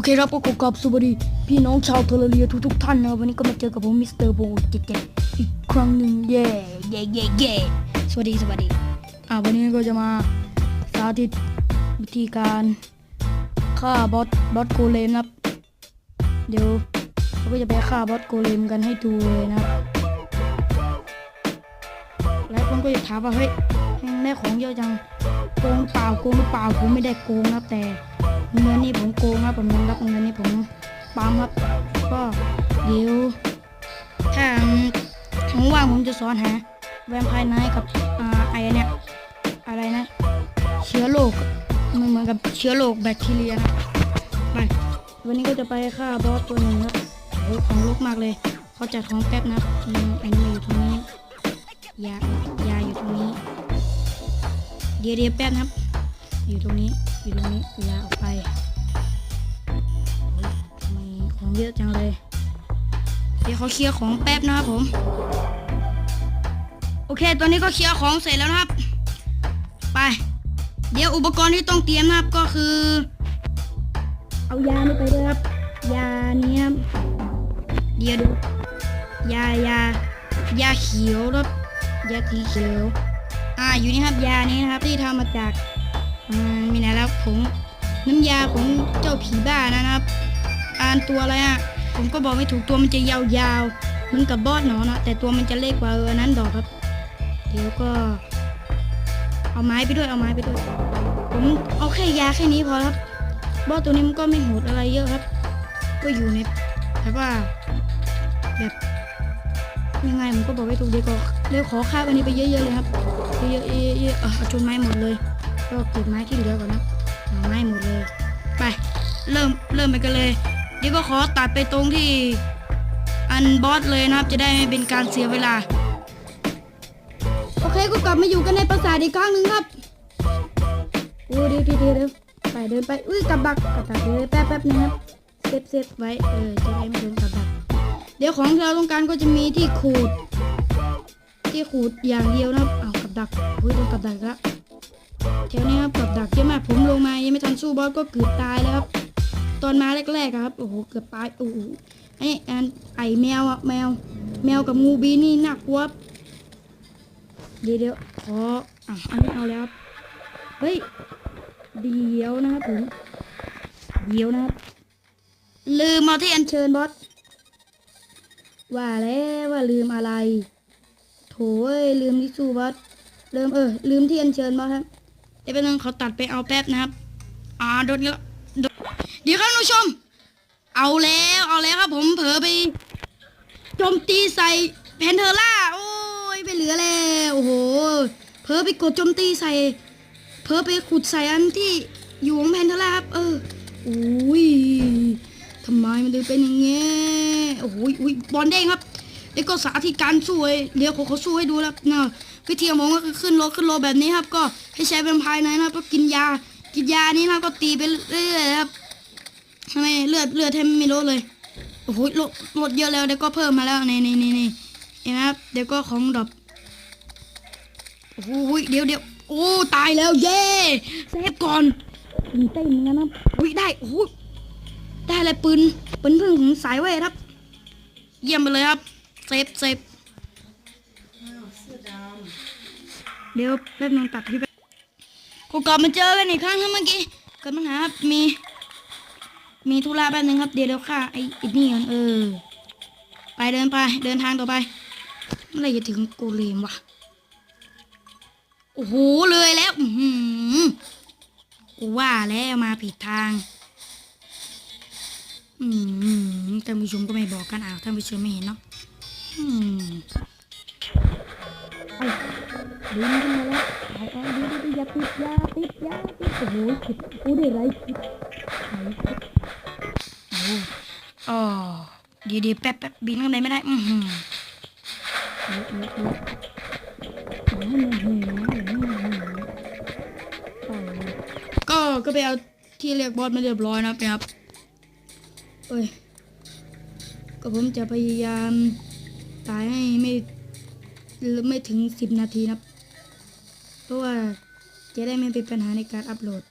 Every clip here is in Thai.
อเคครับก็ขอกราบสวัสดีพี่น้องชาวเทอร์เรียทุกๆท่านนะวันนี้ก็มาเจอกับผมมิสเตอร์โบเจ็ดอีกครั้งหนึ่งเย่เย่เย่เย่สวัสดีสวัสดีอ่าวันนี้ก็จะมาสาธิตวิธีการฆ่าบอสบอสโกเลมนะครับ เดี๋ยวเราก็จะไปฆ่าบอสโกเลมกันให้ดูเลยนะครับหลายคนก็จะถามว่าเฮ้ยแม่ของเยอะจังโกงเปล่าโกงหรือเปล่าผมไม่ได้โกงนะแต่ เงินนี่ผมโกงครับผมยอมรับเงินนี่ผมปั๊มครับ ก็เดี๋ยวถ้าผมว่างผมจะสอนหาแวมไพร์ไนท์กับอ่าไอ้เนี่ยอะไรนะ เชื้อโรคมันเหมือนกับเชื้อโรคแบคทีเรียนะไปวันนี้ก็จะไปฆ่าบอสตัวหนึ่งครับโอ้ของลุกมากเลยเขาจัดของแป๊บนะอันนี้อยู่ตรงนี้ยายาอยู่ตรงนี้ เดี๋ยวเดี๋ยวแป๊บนะครับ อยู่ตรงนี้ อยู่ตรงนี้ยาออกไปโอ้ยทำไมของเยอะจังเลย เดี๋ยวเขาเคลียร์ของแป๊บนะครับผม โอเค ตอนนี้ก็เคลียร์ของเสร็จแล้วนะครับ ไป เดี๋ยวอุปกรณ์ที่ต้องเตรียมนะครับก็คือ เอายานี่ไปด้วยครับยาเนี้ครับเดี๋ยวดูยายายาเขียวครับยาสีเขียว อ่าอยู่นี่ครับยานี้นะครับที่ทำมาจาก มีไหนแล้วผงน้ำยาของเจ้าผีบ้านะครับ อ่านตัวอะไรอะผมก็บอกไม่ถูกตัวมันจะยาวๆเหมือนกับบอสหนอนะแต่ตัวมันจะเล็กกว่าเออนั้นดอกครับ เดี๋ยวก็ เอาไม้ไปด้วยเอาไม้ไปด้วย ผมเอาแค่ยาแค่นี้พอครับ บอสตัวนี้มันก็ไม่โหดอะไรเยอะครับ ก็อยู่ในแต่ว่าแบบยังไงผมก็บอกไม่ถูกเดี๋ยวก็เดี๋ยวขอข้าวอันนี้ไปเยอะๆเลยครับเยอะๆเยอะๆเอาจนไม้หมดเลย ก็เก็บไม้ที่เหลือก่อนนะเอาไม้หมดเลย ไป เริ่มเริ่มไปกันเลย เดี๋ยวก็ขอตัดไปตรงที่อันบอสเลยนะครับ จะได้ไม่เป็นการเสียเวลา โอเคก็กลับมาอยู่กันในปราสาทอีกครั้งหนึ่งครับโอ้เดี๋ยวเดี๋ยวเดี๋ยวไปเดินไป อุ้ยกับดักกับดักเดี๋ยวแป๊บแป๊บนึงครับเซฟเซฟไว้ เออ จะได้ไม่โดนกับดัก เดี๋ยวของที่เราต้องการก็จะมีที่ขูด ที่ขูดอย่างเดียวนะครับเอากับดักอุ้ยโดนกับดักอีกแล้ว แถวนี้ครับกับดักเยอะมากผมลงมายังไม่ทันสู้บอสก็เกือบตายแล้วครับ ตอนมาแรกๆครับโอ้โหเกือบตายโอ้โหไอ้อันไอแมวอะแมว แมวกับงูบีนี่หนักกว่าเดี๋ยวเดี๋ยวขออะอันนี้เอาแล้วครับเฮ้ยเดี๋ยวนะครับผมเดี๋ยวนะครับลืมมาที่อัญเชิญบอสว่าแล้วว่าลืมอะไร โถเอ้ยลืมที่สู้บอสลืมเออลืมที่อัญเชิญบอสครับ ดี๋ยวแป๊บนึงเขาตัดไปเอาแป๊บนะครับ อ่าโดนแล้วดนเดี๋ยวครับท่านผู้ชม เอาแล้วเอาแล้วครับผมเผลอไปโจมตีใส่แพนเทอร่าโอ้ยไปเหลือแล้วโอ้โหเผลอไปกดโจมตีใส่เผลอไปขุดใส่อันที่อยู่ของแพนเทอร่าครับเอออุ้ยทำไมมันถึงเป็นอย่างเงี้ยโอ้โหอุ้ยบอลเด้งครับเดี๋ยวก็สาธิตการสู้เลยเดี๋ยวเขาเขาสู้ให้ดูแล้วนะ วิธีของผมก็คือขึ้นโลขึ้นโลแบบนี้ครับ ก็ให้ใช้เป็นภายในนะครับก็กินยา กินยานี้นะก็ตีไปเรื่อยๆครับทำไมเลือดเลือดแทบไม่ลดเลยโอ้โหลดลดเยอะแล้วเดี๋ยวก็เพิ่มมาแล้วนี่นี่นี่นี่เห็นไหมครับเดี๋ยวก็ของดรอปโอ้โหเดี๋ยวเดี๋ยวโอ้ตายแล้วเย่เซฟก่อนตื่นเต้นเหมือนกันนะครับอุ้ยได้โอ้โหได้อะไรปืนปืนพึ่งของสายเวทครับ เยี่ยมไปเลยครับเซฟเซฟ เดี๋ยวแป๊บนึงตัดที่ไปกูกลับมาเจอกันอีกครั้งครับเมื่อกี้เกิดปัญหาครับมี มีธุระแป๊บนึงครับ เดี๋ยวเดี๋ยวค่ะไอ้ไอ้นี่ก่อนเออ ไปเดินไป เดินทางต่อไปเมื่อไหรจะถึงโกเลมวะโอ้โหเลยแล้วอือหือกูว่าแล้วมาผิดทาง อืมท่านผู้ชมก็ไม่บอกกันอ้าวท่านผู้ชมไม่เห็นเนาะอืม ดึงขึ้นมาแล้วเอาเอาดูดูดูอย่าติดอย่าติดอย่าติดโอ้โหติดโอ้ได้ไรติดไหนติดโอ้อ๋อเดี๋ยวเดี๋ยวแป๊บแป๊บบินข้างในไม่ได้อือหือเดี๋ยวเดี๋ยวเดี๋ยวอืมก็ก็ไปเอาที่เรียกบอสมาเรียบร้อยนะครับเอ้ยก็ผมจะพยายามตายให้ไม่ไม่ถึงสิบนาทีนะครับ เพราะว่าจะได้ไม่เป็นปัญหาในการอัปโหลด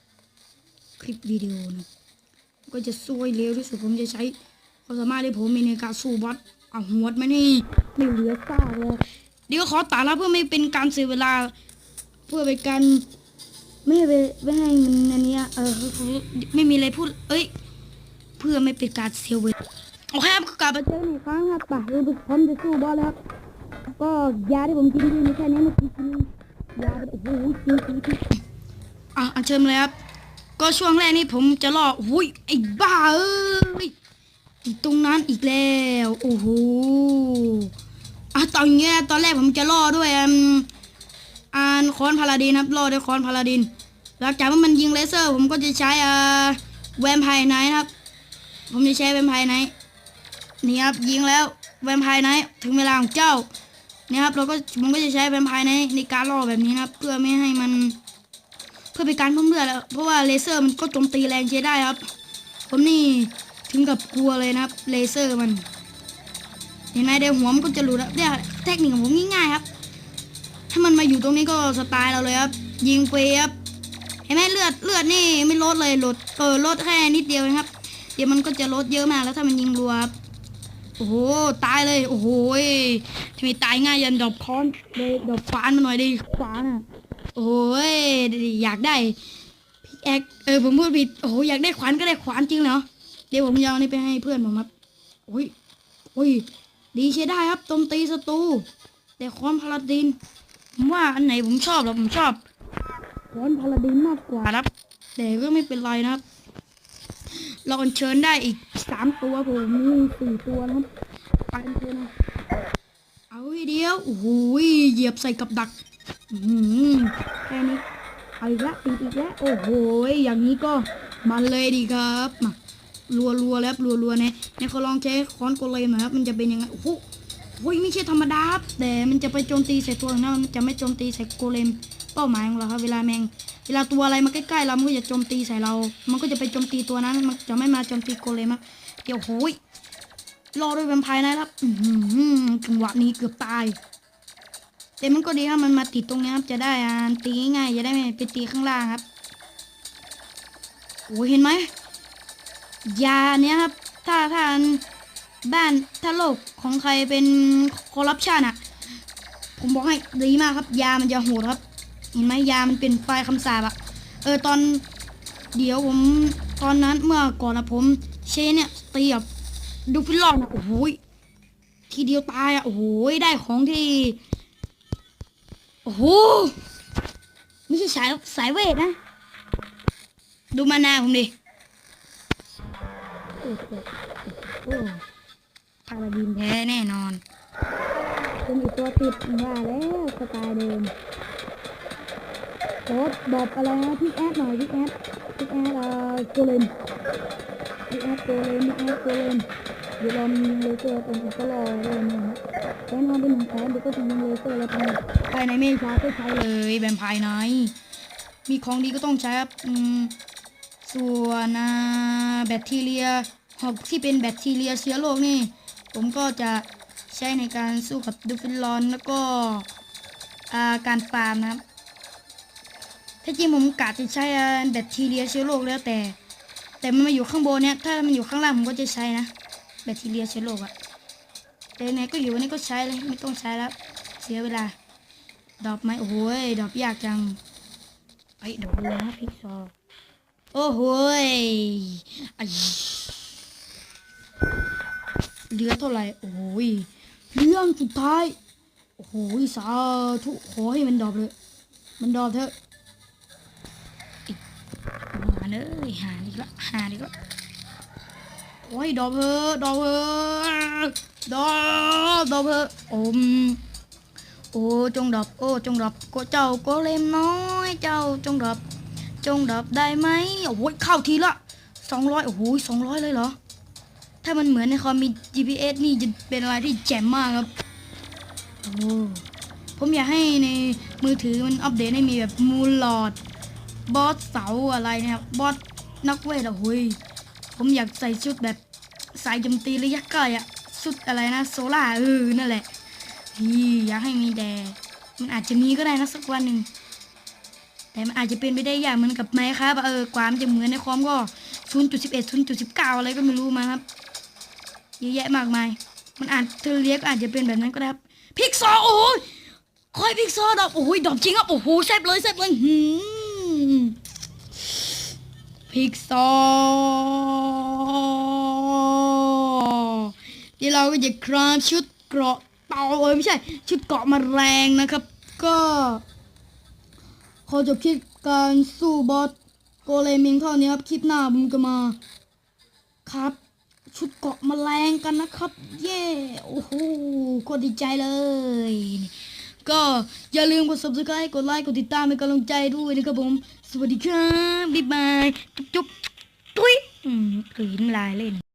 คลิปวิดีโอนะก็จะซวยเร็วที่สุดผมจะใช้ความสามารถที่ผมมีในการสู้บอสเอาหัวดมันนี่ไม่เหลือซากเลยเดี๋ยวขอตัดล้วเพื่อไม่เป็นการเสียเวลา เพื่อเป็นการไม่ให้ไปไม่ให้มันอันนี้เออไม่มีอะไรพูด เอ้ย เพื่อไม่เป็นการเสียเวลาโอเคครับกลับมาเจอกันอีกครั้งครับป่ะเราพร้อมจะสู้บอสแล้วครับก็ยาที่ผมกินที่มีแค่นี้เมื่อกี้กิน ไปโอ้โหอะอันเชิญมเลยครับ ก็ช่วงแรกนี่ผมจะล่อหุ้ยไอ้บ้าเอ้ยอีตรงนั้นอีกแล้ว โอ้โหอะตอนเนี้ยตอนแรกผมจะล่อด้วยอ่านคอนพาราดินครับล่อด้วยคอนพาราดิน หลังจากว่ามันยิงเลเซอร์ ผมก็จะใช้อ่าแวมไพร์ไนท์ครับ ผมจะใช้แวมไพร์ไนท์นี่ครับยิงแล้วแวมไพร์ไนท์ถึงเวลาของเจ้า นี่ยครับเราก็ผมก็จะใช้แวมไพร์ไนในการล่อแบบนี้นะครับ เพื่อไม่ให้มันเพื่อเป็นการเพิ่มเลือดแล้วเพราะว่าเลเซอร์มันก็โจมตีแรงใช้ได้ครับ ผมนี่ถึงกับกลัวเลยนะครับเลเซอร์มัน เห็นไหมเดี๋ยวหัวมันก็จะหลุดแล้วเนี่ยเทคนิคของผมง่ายๆครับ ถ้ามันมาอยู่ตรงนี้ก็สไตล์เราเลยครับ ยิงเฟรครับเห็นไหมเลือดเลือดนี่ไม่ลดเลยลดเออลดแค่นิดเดียวนะครับ เดี๋ยวมันก็จะลดเยอะมากแล้วถ้ามันยิงรัวครับ โอ้โห ตายเลย โอ้โหทำไมตายง่ายยันดอกค้อนเลยดอกฟานมาหน่อยดิขวานอะ โอ้ย อยากได้พิกแอคเออผมพูดผิด โอ้โห อยากได้ขวานก็ได้ขวานจริงเหรอ เดี๋ยวผมจะเอานี่ไปให้เพื่อนผมครับ โอ้ย โอ้ย ดีใช้ได้ครับโจมตีศัตรูแต่คอนพาราดิน ผมว่าอันไหนผมชอบหรอผมชอบคอนพาราดินมากกว่าครับ แต่ก็ไม่เป็นไรนะครับ เราอัญเชิญได้อีกสามตัวผมมีสี่ตัวนะครับไปเชิญนะเอาเดียวโอ้โหเหยียบใส่กับดักอืมแค่นี้เอาอีกละติดอีกแล้วโอ้โหอย่างนี้ก็มันเลยดีครับมารัวรัวๆแล้วรัวรัวๆเนี่ยเนี่ยเขาลองใช้ค้อนกลเลยหน่อยครับมันจะเป็นยังไงโอ้โห โอ้ยไม่ใช่ธรรมดาครับแต่มันจะไปโจมตีใส่ตัวนะมันจะไม่โจมตีใส่โกเลมเป้าหมายของเราครับเวลาแมงเวลาตัวอะไรมาใกล้ๆเรามันก็จะโจมตีใส่เรา มันก็จะไปโจมตีตัวนั้น มันจะไม่มาโจมตีโกเลมครับเดี๋ยวโอ้ยรอด้วยแวมไพร์นะครับอือหือจังหวะนี้เกือบตาย แต่มันก็ดีครับมันมาติดตรงนี้ครับ จะได้อ่าตีง่ายๆจะได้ไม่ไปตีข้างล่างครับโอ้ยเห็นไหมยาเนี้ยครับ ถ้าถ้าอัน บ้านถ้าโลกของใครเป็นคอร์รัปชันอะ ผมบอกให้ดีมากครับ ยามันจะโหดครับ เห็นไหมยามันเป็นไฟคำสาปอะเออตอนเดี๋ยวผมตอนนั้นเมื่อก่อนนะผมเชนเนี่ยตีกับดูฟิลลอนะโอ้โหทีเดียวตายอะโอ้โหยได้ของที่โอ้โหไม่ใช่สายสายเวทนะ ดูมานาผมดิโอ้โห พาราดินแท้แน่นอน เป็นอีกตัวติดว่าแล้วสไตล์เดิมโค้ดบอบอะไรนะพี่แอดหน่อยพี่แอดพี่แอดเอ่อโกเลนพี่แอดโกเลนพี่แอดโกเลนเดี๋ยวเรามีเลเซอร์ผมก็รอเลยนะครับแน่นอนเป็นหนึ่งแสนเดี๋ยวก็จะยิงเลเซอร์แล้วไปภายในไม่ช้าก็ใช้เลยแบมภายในมีของดีก็ต้องใช้ครับอืมส่วนอ่าแบคทีเรียหอกที่เป็นแบคทีเรียเชื้อโรคนี่ ผมก็จะใช้ในการสู้กับดูฟิลลอนแล้วก็าการฟาร์มนะครับถ้าจริงผมกะจะใช้แบคทีเรียเชื้อโรคแล้วแต่ แต่มันมาอยู่ข้างบนเนี่ยถ้ามันอยู่ข้างล่างผมก็จะใช้นะแบคทีเรียเชื้อโรคอะแต่ไหนก็อยู่วันนี้ก็ใช้เลยไม่ต้องใช้แล้วเสียเวลา ดอกไม้โอ้โหยดอกยากจังไอ้ดอกบัวนะพิกซอโอ้โหยไอ เหลือเท่าไหร่ โอ้ยเรื่องสุดท้าย โอ้โหยสาธุขอให้มันดอกเลย มันดอกเถอะหาเนยหาดีกละหาดีกละโอ้ยดอกเพอะดอกเพอะดอกดอกเพอะอมโอ้จงดับโอ้จงดับก็เจ้าก็เล่มน้อยเจ้าจงดับจงดับได้ไหมโอ้ยเข้าทีละสองร้อยโอ้โหสองร้อยเลยเหรอ ถ้ามันเหมือนในคอมมี GPS นี่จะเป็นอะไรที่แจ่มมากครับโอ้ผมอยากให้ในมือถือมันอัปเดตให้มีแบบมูลลอด บอสเสาอะไรนะครับ บอสนักเวทอะโอ้ยผมอยากใส่ชุดแบบสายจมตีระยะไกลอะชุดอะไรนะ โซล่าเออนั่นแหละพี่อยากให้มีแต่มันอาจจะมีก็ได้นะสักวันหนึ่งแต่มันอาจจะเป็นไปได้ยากเหมือนกับไม้ครับเออกว่ามจะเหมือนในคอมก็ 0.11 0.19 อะไรก็ไม่รู้มาครับ เยอะแยะมากมาย มันอาจเทเรียกอาจจะเป็นแบบนั้นก็ได้ครับพิกซอโอ้ยคอยพิกซอดอกโอ้ยดอกจริงครับโอ้โหแซ่บเลยแซ่บเลยหืมพิกซอว์เดี๋ยวเราก็จะคราฟชุดเกราะเต่าเอ้ยไม่ใช่ ชุดเกราะแมลงนะครับ ก็ขอจบคลิปการสู้บอสโกเลมิงเท่านี้ครับ คลิปหน้าผมจะมาครับ ชุดเกาะแมลงกันนะครับ เย่โอ้โหโคตรดีใจเลย ก็อย่าลืมกด subscribe กดไลค์กดติดตามเป็นกำลังใจด้วยนะครับผม สวัสดีครับ บ๊ายบาย จุ๊บจุ๊บตุ้ยอืมกลืนลายเล่น